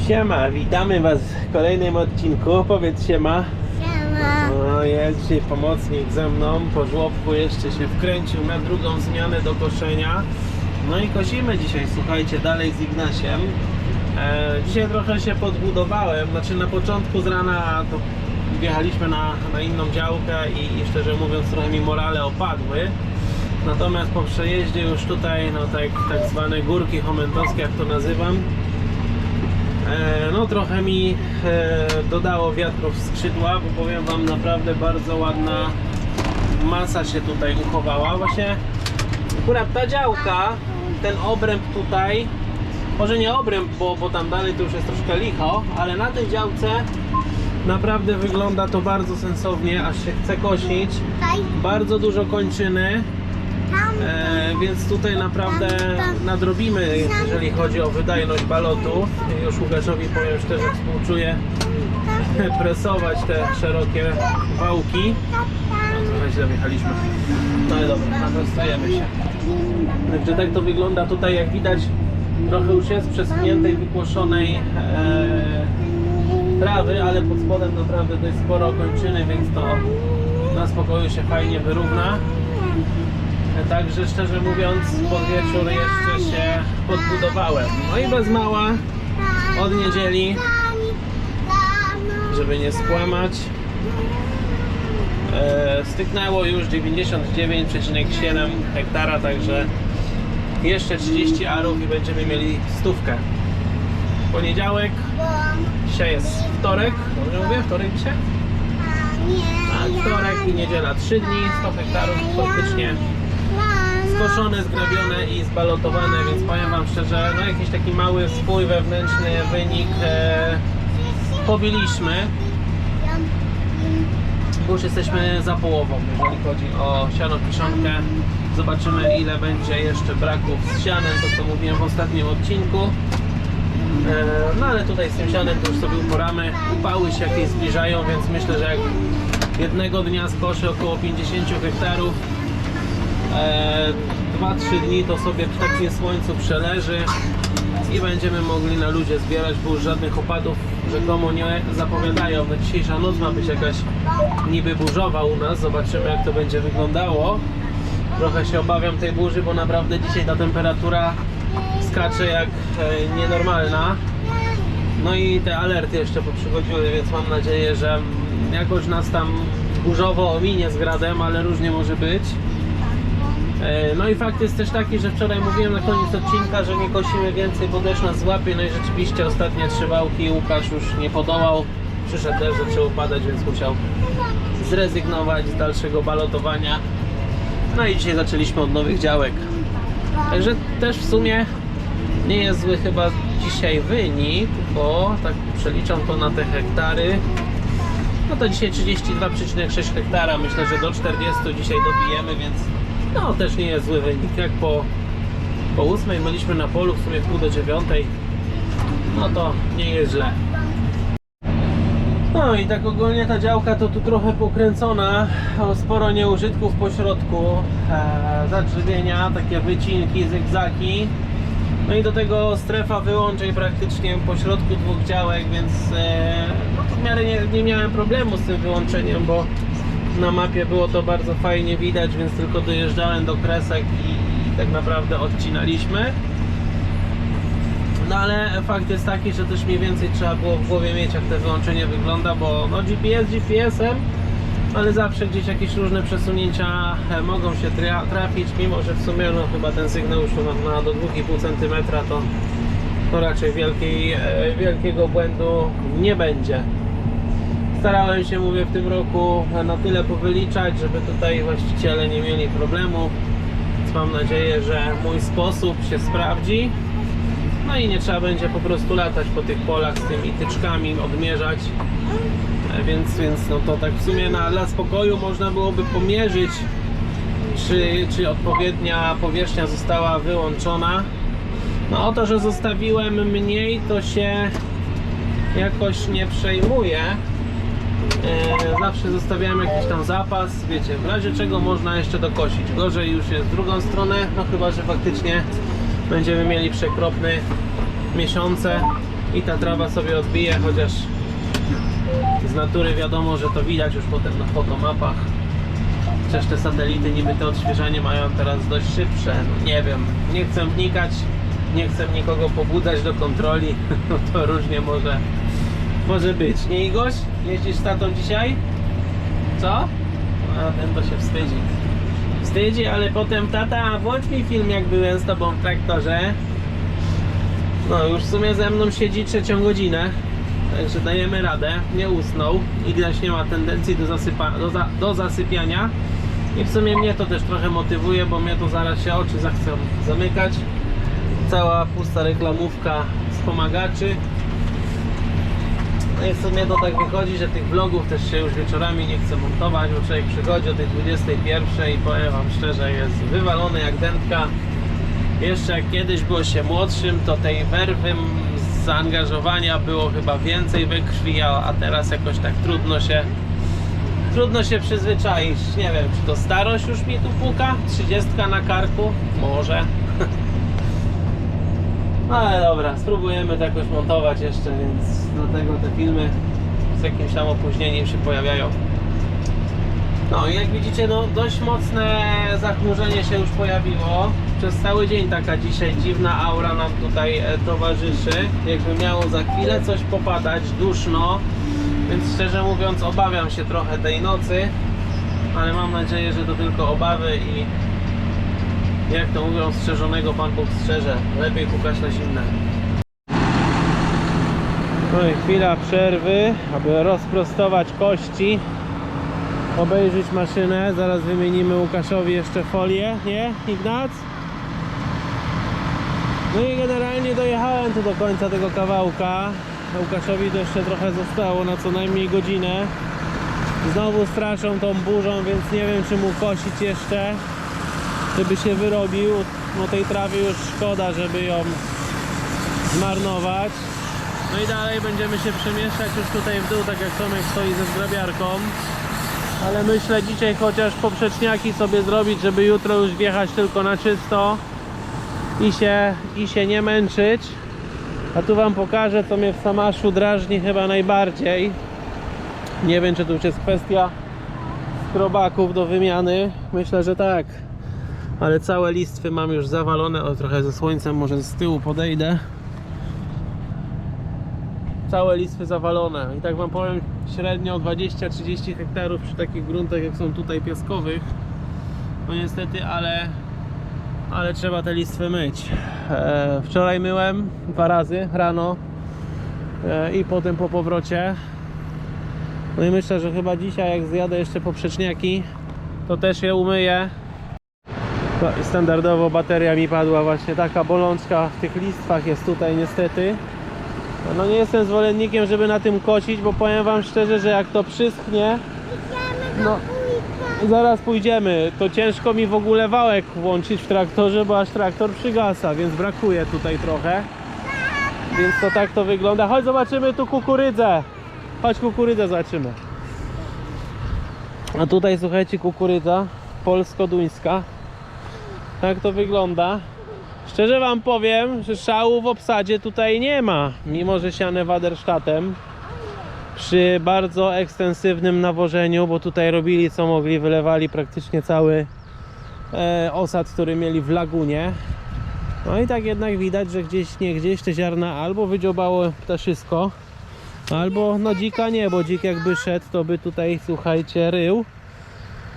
Siema, witamy Was w kolejnym odcinku. Powiedz siema. Siema. O, jest dzisiaj pomocnik ze mną. Po żłobku jeszcze się wkręcił na drugą zmianę do koszenia. No i kosimy dzisiaj, słuchajcie, dalej z Ignasiem. E, dzisiaj trochę się podbudowałem. Znaczy na początku z rana to wjechaliśmy na, na inną działkę i, i szczerze mówiąc trochę mi morale opadły. Natomiast po przejeździe już tutaj, no tak, tak zwane górki chomentowskie, jak to nazywam, No trochę mi e, dodało wiatrów w skrzydła, bo powiem Wam naprawdę bardzo ładna masa się tutaj uchowała. Właśnie akurat ta działka, ten obręb tutaj, może nie obręb, bo, bo tam dalej to już jest troszkę licho, ale na tej działce naprawdę wygląda to bardzo sensownie, aż się chce kosić. Bardzo dużo kończyny, E, więc tutaj naprawdę nadrobimy, jeżeli chodzi o wydajność balotów. Już Łukaszowi powiem szczerze, współczuję presować te szerokie wałki. No, trochę źle wjechaliśmy. No ale dobra, naprostujemy się. Także tak to wygląda tutaj, jak widać, trochę już jest przesuniętej, wykłoszonej e, trawy, ale pod spodem naprawdę dość sporo kończyny, więc to na spokoju się fajnie wyrówna. Także szczerze mówiąc, pod wieczór jeszcze się podbudowałem. No i bez mała od niedzieli, żeby nie skłamać, e, styknęło już 99,7 hektara, także jeszcze 30 arów i będziemy mieli stówkę. Poniedziałek, dzisiaj jest wtorek, dobrze mówię? Wtorek dzisiaj? Tak, wtorek i niedziela 3 dni, 100 hektarów faktycznie skoszone, zgrabione i zbalotowane, więc powiem Wam szczerze, no jakiś taki mały swój wewnętrzny wynik e, pobiliśmy, bo już jesteśmy za połową, jeżeli chodzi o siano kiszonkę. Zobaczymy ile będzie jeszcze braków z sianem, to co mówiłem w ostatnim odcinku. E, No ale tutaj z tym sianem to już sobie uporamy. Upały się jakieś zbliżają, więc myślę, że jak jednego dnia skoszę około 50 hektarów, 2-3 dni to sobie w takim słońcu przeleży i będziemy mogli na ludzie zbierać, bo już żadnych opadów rzekomo nie zapowiadają. No, dzisiejsza noc ma być jakaś niby burzowa u nas, zobaczymy jak to będzie wyglądało. Trochę się obawiam tej burzy, bo naprawdę dzisiaj ta temperatura skacze jak e, nienormalna. No i te alerty jeszcze poprzychodziły, więc mam nadzieję, że jakoś nas tam burzowo ominie z gradem, ale różnie może być. E, No i fakt jest też taki, że wczoraj mówiłem na koniec odcinka, że nie kosimy więcej, bo deszcz nas złapie. No i rzeczywiście ostatnie trzy wałki Łukasz już nie podołał. Przyszedł też, zaczęło padać, więc musiał zrezygnować z dalszego balotowania. No i dzisiaj zaczęliśmy od nowych działek. Także też w sumie nie jest zły chyba dzisiaj wynik, bo tak przeliczam to na te hektary. No to dzisiaj 32,6 hektara. Myślę, że do 40 dzisiaj dobijemy, więc no też nie jest zły wynik. Jak po, po 8 byliśmy na polu, w sumie w pół do 9, no to nie jest źle. No i tak ogólnie ta działka to tu trochę pokręcona, sporo nieużytków po środku, e, zadrzewienia, takie wycinki, zygzaki. No i do tego strefa wyłączeń praktycznie po środku dwóch działek, więc e, no w miarę nie, nie miałem problemu z tym wyłączeniem, bo na mapie było to bardzo fajnie widać, więc tylko dojeżdżałem do kresek i, i tak naprawdę odcinaliśmy. No ale fakt jest taki, że też mniej więcej trzeba było w głowie mieć jak to wyłączenie wygląda, bo no GPS GPS-em, ale zawsze gdzieś jakieś różne przesunięcia e, mogą się tra- trafić, mimo że w sumie no chyba ten sygnał już ma, ma do 2,5 cm to, to raczej wielkiej, e, wielkiego błędu nie będzie. Starałem się, mówię, w tym roku na tyle powyliczać, żeby tutaj właściciele nie mieli problemu. Więc mam nadzieję, że mój sposób się sprawdzi. No i nie trzeba będzie po prostu latać po tych polach z tymi tyczkami, odmierzać. E, Więc, więc no to tak w sumie na, dla spokoju można byłoby pomierzyć, czy, czy odpowiednia powierzchnia została wyłączona. No o to, że zostawiłem mniej, to się jakoś nie przejmuje. E, zawsze zostawiałem jakiś tam zapas, wiecie, w razie czego można jeszcze dokosić. Gorzej już jest w drugą stronę, no chyba, że faktycznie będziemy mieli przekropne miesiące, i ta trawa sobie odbije, chociaż z natury wiadomo, że to widać już potem na fotomapach. Chociaż te satelity niby te odświeżanie mają teraz dość szybsze. No nie wiem, nie chcę wnikać, nie chcę nikogo pobudzać do kontroli. No to różnie może, może być. Nie Igoś? Jeździsz z tatą dzisiaj? Co? A ten to się wstydzi. Wstydzi, ale potem tata, włącz mi film jak byłem z tobą w traktorze. No już w sumie ze mną siedzi trzecią godzinę. Także dajemy radę, nie usnął. Ignaś nie ma tendencji do, zasypa, do, za, do zasypiania. I w sumie mnie to też trochę motywuje, bo mnie to zaraz się oczy zachcą zamykać. Cała pusta reklamówka wspomagaczy. No i w sumie to tak wychodzi, że tych vlogów też się już wieczorami nie chce montować, bo człowiek przychodzi o tej 21 i powiem wam szczerze, jest wywalony jak dętka. Jeszcze jak kiedyś było się młodszym, to tej werwy zaangażowania było chyba więcej we krwi, a, teraz jakoś tak trudno się trudno się przyzwyczaić. Nie wiem, czy to starość już mi tu puka? 30 na karku? Może. No ale dobra, spróbujemy to jakoś montować jeszcze, więc dlatego te filmy z jakimś tam opóźnieniem się pojawiają. No i jak widzicie, no dość mocne zachmurzenie się już pojawiło. Przez cały dzień taka dzisiaj dziwna aura nam tutaj e, towarzyszy. Jakby miało za chwilę coś popadać, duszno. Więc szczerze mówiąc obawiam się trochę tej nocy. Ale mam nadzieję, że to tylko obawy i jak to mówią, strzeżonego Pan Bóg strzeże. Lepiej kukać na zimne. No i chwila przerwy, aby rozprostować kości obejrzeć maszynę. Zaraz wymienimy Łukaszowi jeszcze folię, nie Ignac? No i generalnie dojechałem tu do końca tego kawałka. Łukaszowi to jeszcze trochę zostało na co najmniej godzinę. Znowu straszą tą burzą, więc nie wiem czy mu kosić jeszcze, żeby się wyrobił. No tej trawy już szkoda, żeby ją zmarnować. No i dalej będziemy się przemieszczać już tutaj w dół, tak jak Tomek stoi ze zgrabiarką ale myślę dzisiaj chociaż poprzeczniaki sobie zrobić, żeby jutro już wjechać tylko na czysto i się, i się nie męczyć. A tu Wam pokażę, co mnie w Samaszu drażni chyba najbardziej. Nie wiem, czy to już jest kwestia skrobaków do wymiany. Myślę, że tak. Ale całe listwy mam już zawalone. O, trochę ze słońcem może z tyłu podejdę całe listwy zawalone. I tak wam powiem, średnio 20-30 hektarów przy takich gruntach jak są tutaj piaskowych. No niestety, ale ale trzeba te listwy myć. E, wczoraj myłem dwa razy rano e, i potem po powrocie. No i myślę, że chyba dzisiaj jak zjadę jeszcze poprzeczniaki, to też je umyję. Standardowo bateria mi padła właśnie taka bolączka w tych listwach jest tutaj niestety. No nie jestem zwolennikiem, żeby na tym kosić, bo powiem wam szczerze, że jak to przyschnie, no zaraz pójdziemy, to ciężko mi w ogóle wałek włączyć w traktorze, bo aż traktor przygasa, więc brakuje tutaj trochę. Więc to tak to wygląda. Chodź zobaczymy tu kukurydzę. Chodź kukurydzę zobaczymy. A tutaj słuchajcie kukurydza polsko-duńska. Tak to wygląda. Szczerze wam powiem, że szału w obsadzie tutaj nie ma, mimo że siane Waderstadtem przy bardzo ekstensywnym nawożeniu, bo tutaj robili co mogli, wylewali praktycznie cały e, osad, który mieli w lagunie. No i tak jednak widać, że gdzieś nie gdzieś te ziarna albo wydziobało ptaszysko, albo no dzika nie, bo dzik jakby szedł, to by tutaj słuchajcie rył.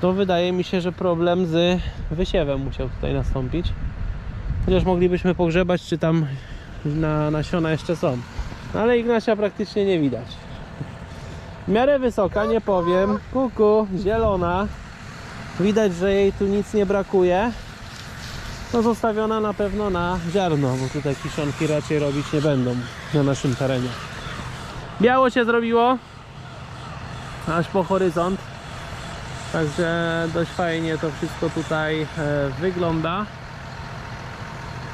To wydaje mi się, że problem z wysiewem musiał tutaj nastąpić. Chociaż moglibyśmy pogrzebać, czy tam na, nasiona jeszcze są. No ale Ignacia praktycznie nie widać. W miarę wysoka, nie powiem. Kuku, zielona. Widać, że jej tu nic nie brakuje. No zostawiona na pewno na ziarno, bo tutaj kiszonki raczej robić nie będą na naszym terenie. Biało się zrobiło. Aż po horyzont. Także dość fajnie to wszystko tutaj e, wygląda.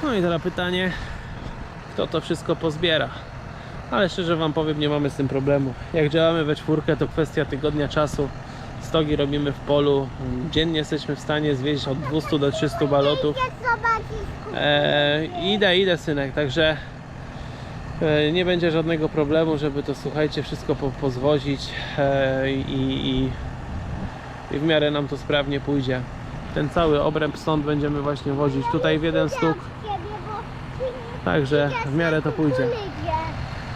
No i teraz pytanie, kto to wszystko pozbiera. Ale szczerze Wam powiem, nie mamy z tym problemu. Jak działamy we czwórkę, to kwestia tygodnia czasu. Stogi robimy w polu. Dziennie jesteśmy w stanie zwieźć od 200 do 300 balotów. Idę zobaczyć E, idę, idę synek, także E, Nie będzie żadnego problemu, żeby to słuchajcie, wszystko po, pozwozić e, i, i, i w miarę nam to sprawnie pójdzie. Ten cały obręb stąd będziemy właśnie wozić tutaj w jeden stuk, także w miarę to pójdzie.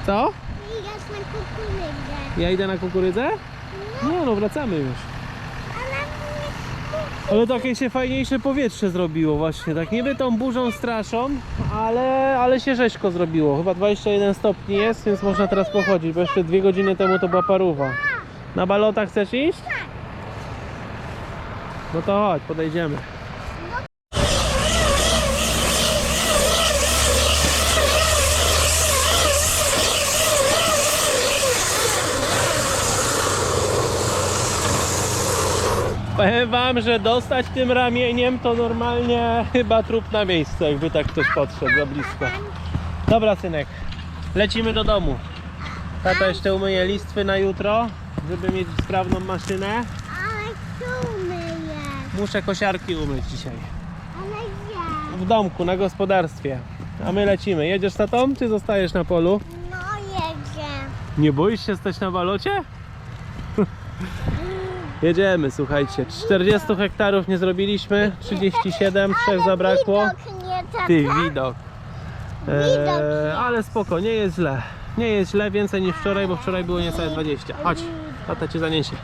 Co? Ja idę na kukurydzę? Nie no, wracamy już. Ale takie się fajniejsze powietrze zrobiło właśnie, tak niby tą burzą straszą, ale, ale się rzeźko zrobiło. Chyba 21 stopni jest, więc można teraz pochodzić, bo jeszcze dwie godziny temu to była paruwa. Na balota chcesz iść? No to chodź, podejdziemy. Powiem wam, że dostać tym ramieniem to normalnie chyba trup na miejscu, jakby tak ktoś podszedł za blisko. Dobra synek, lecimy do domu. Tata jeszcze umyje listwy na jutro, żeby mieć sprawną maszynę. Muszę kosiarki umyć dzisiaj. Ale ja. W domku, na gospodarstwie. A my lecimy. Jedziesz tatą, czy zostajesz na polu? No jedzie. Nie boisz się stać na balocie? Jedziemy, słuchajcie. 40 hektarów nie zrobiliśmy, 37, trzech zabrakło. Widok nie tata. Widok. Widok Eee, ale spoko, nie jest źle. Nie jest źle, więcej niż wczoraj, bo wczoraj było niecałe 20. Chodź, tata cię zaniesie.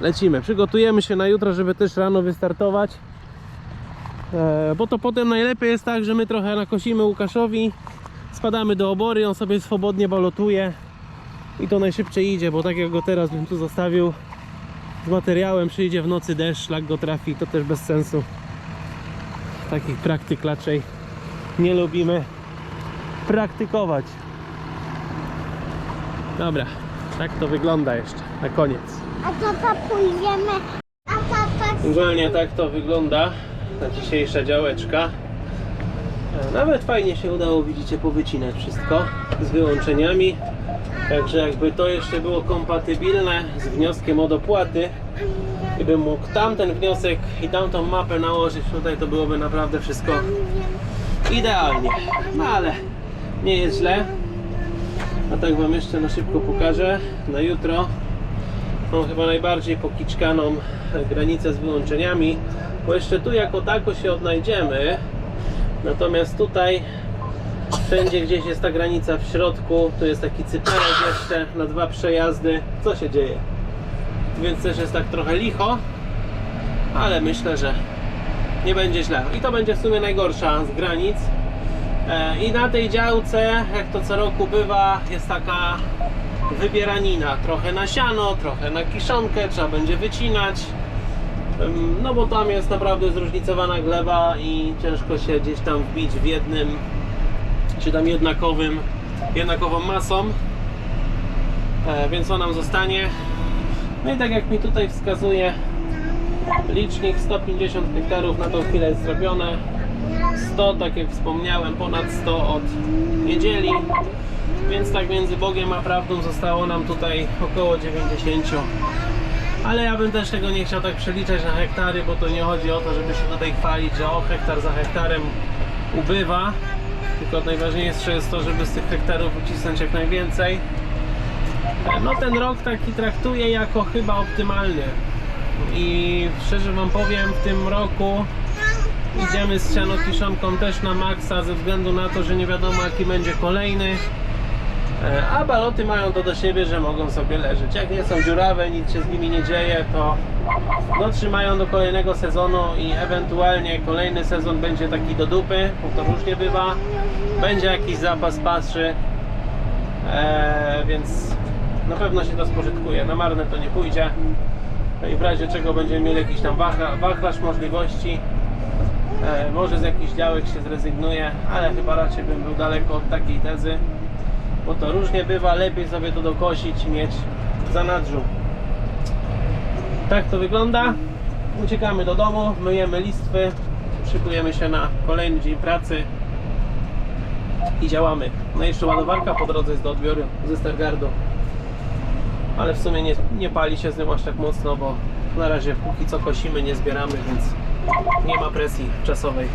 Lecimy, przygotujemy się na jutro, żeby też rano wystartować. Eee, bo to potem najlepiej jest tak, że my trochę nakosimy Łukaszowi, spadamy do obory, on sobie swobodnie balotuje i to najszybciej idzie, bo tak jak go teraz bym tu zostawił z materiałem, przyjdzie w nocy deszcz, szlak go trafi, to też bez sensu. Takich praktyk raczej nie lubimy praktykować. Dobra, tak to wygląda jeszcze na koniec. A tata pójdziemy. A tata... Ogólnie tak to wygląda ta dzisiejsza działeczka. E, Nawet fajnie się udało, widzicie, powycinać wszystko z wyłączeniami. Także jakby to jeszcze było kompatybilne z wnioskiem o dopłaty i bym mógł tamten wniosek i tamtą mapę nałożyć tutaj, to byłoby naprawdę wszystko idealnie. No ale nie jest źle. A tak Wam jeszcze na szybko pokażę na jutro. Mam chyba najbardziej pokiczkaną granicę z wyłączeniami, bo jeszcze tu jako tako się odnajdziemy. Natomiast tutaj wszędzie gdzieś jest ta granica w środku, tu jest taki cypelek jeszcze na dwa przejazdy. Co się dzieje? Więc też jest tak trochę licho, ale myślę, że nie będzie źle. I to będzie w sumie najgorsza z granic. E, I na tej działce, jak to co roku bywa, jest taka wybieranina. Trochę na siano, trochę na kiszonkę, trzeba będzie wycinać. No bo tam jest naprawdę zróżnicowana gleba i ciężko się gdzieś tam wbić w jednym, czy tam jednakowym, jednakową masą. E, Więc on nam zostanie. No i tak jak mi tutaj wskazuje licznik 150 hektarów na tą chwilę jest zrobione. 100, tak jak wspomniałem, ponad 100 od niedzieli. Więc tak między Bogiem a prawdą zostało nam tutaj około 90. Ale ja bym też tego nie chciał tak przeliczać na hektary, bo to nie chodzi o to, żeby się tutaj chwalić, że o hektar za hektarem ubywa. Tylko najważniejsze jest to, żeby z tych hektarów ucisnąć jak najwięcej. No ten rok taki traktuję jako chyba optymalny. I szczerze wam powiem, w tym roku idziemy z sianokiszonką też na maksa ze względu na to, że nie wiadomo jaki będzie kolejny. E, A baloty mają to do siebie, że mogą sobie leżeć. Jak nie są dziurawe, nic się z nimi nie dzieje, to dotrzymają do kolejnego sezonu i ewentualnie kolejny sezon będzie taki do dupy, bo to różnie bywa. Będzie jakiś zapas paszy, e, więc na pewno się to spożytkuje. Na marne to nie pójdzie. No I w razie czego będziemy mieli jakiś tam wachla- wachlarz możliwości, e, może z jakichś działek się zrezygnuje, ale chyba raczej bym był daleko od takiej tezy bo to różnie bywa, lepiej sobie to dokosić mieć w zanadrzu. Tak to wygląda. Uciekamy do domu, myjemy listwy, szykujemy się na kolejny dzień pracy i działamy. No i jeszcze ładowarka po drodze jest do odbioru ze Stargardu. Ale w sumie nie, nie pali się z nią aż tak mocno, bo na razie póki co kosimy, nie zbieramy, więc nie ma presji czasowej.